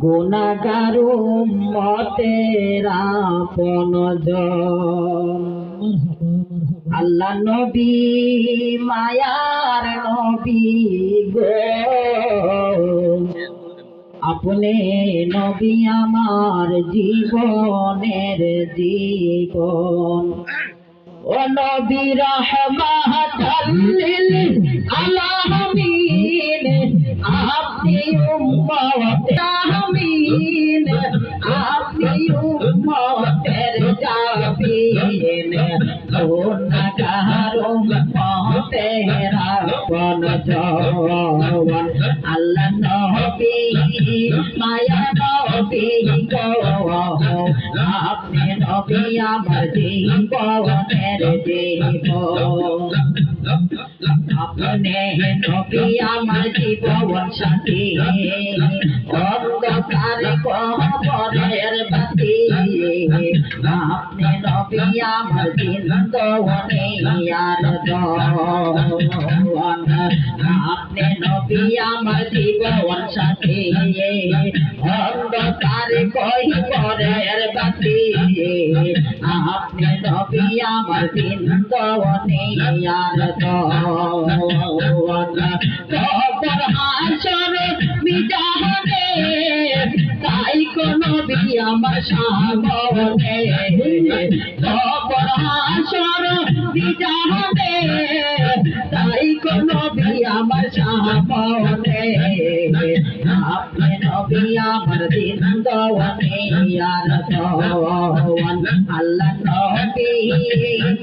গুণাগারু মতেরা পনজন আল্লাহ নবী, মায়ার নবী গো। আপনি নবী আমার জীবনের জীবন। ও নবী রহমাতাল্লিল আলামিন। আপনি উম্মতের আমিন আপনি উম্মতের জাবিন গুনাহগার উম্মতেরা কোন জওয়ান আল্লাহ নবী নবী আমার জীবনের জীবন আপনি নবী আমার জীবন সাথী। অন্ধকার কবরের বাতি। আপনি নবী আমার জিন্দনে আর আপনি নবী আমার জীবন অন্ধকার কবরের বাতি। আপনি নবী আমার জিন্দনে আর কবর হাসর বিজানে তাই কোন আমার সামনে কবর হাসর বিজানে তাই কোন আমার সামনে আপনি নবী আমার দিন দওয়ানে আর দওয়ান আল্লাহ নবী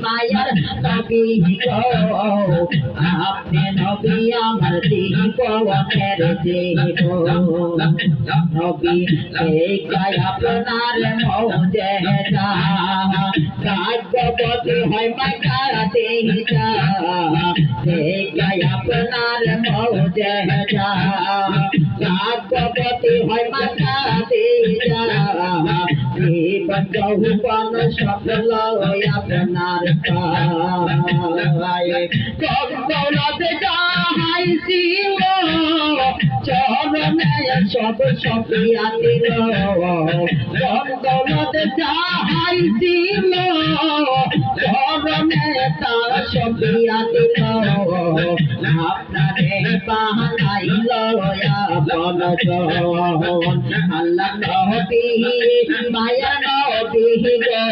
মায়ার নবী গো আপনি নবী আমার গায় আপনার মৌজে যা যা কাব্যবতী হয় মাকাতে জীবন যৌবন সফল আপনার পায়। কবলতে যাহাইছিল চরণে সব সফিয়া দিল কবলতে যাহাইছিল চরণে তার সফিয়া দিল আপনারে বাহানাইল আপন জন আল্লাহ নবী মায়া নবী গো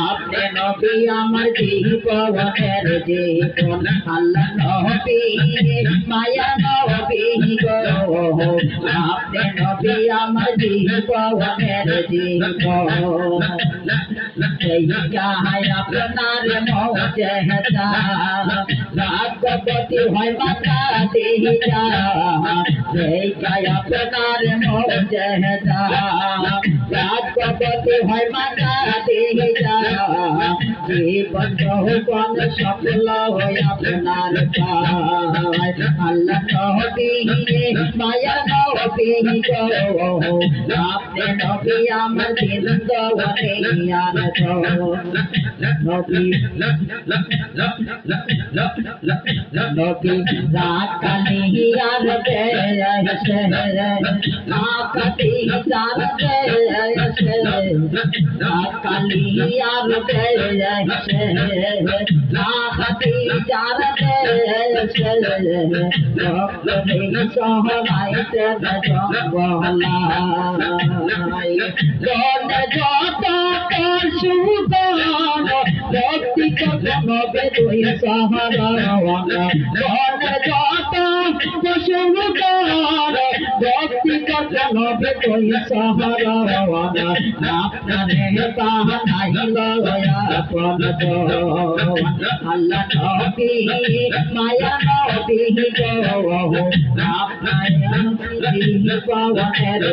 আপনি নবী আমার জীবনের জীবন আল্লাহ নবী মায়া নবী গো আপনি নবী আমার জীবনের জীবন সেই গায় আপনার মৌজে ভাগ্যবতী হয় মাতা দিজা সেই গায় আপনার মৌজে ভাগ্যবতী হয় মাতা দিজা জীবন যৌবন সফল হয় আপনার পায় আল্লাহ নবী মায়া নবী গো আপনি নবী আমার জিন্দনে আর নবী নবী রাত কালি আর বে এসে আকাতি চার বে এসে রাত কালি আর বে এসে আকাতি চার বে এসে রক্তনি সহনাইতে জঙ্গলাই গনে যত সুদান ভক্তি কখন বেদুই সহনাওয়ানা গনে যত সুদান ভক্তি কখন বেদুই সহনাওয়ানা আপনারে বাহানাইল আপন আল্লাহ নবী মায়া নবী গো আপনার পাওয়ার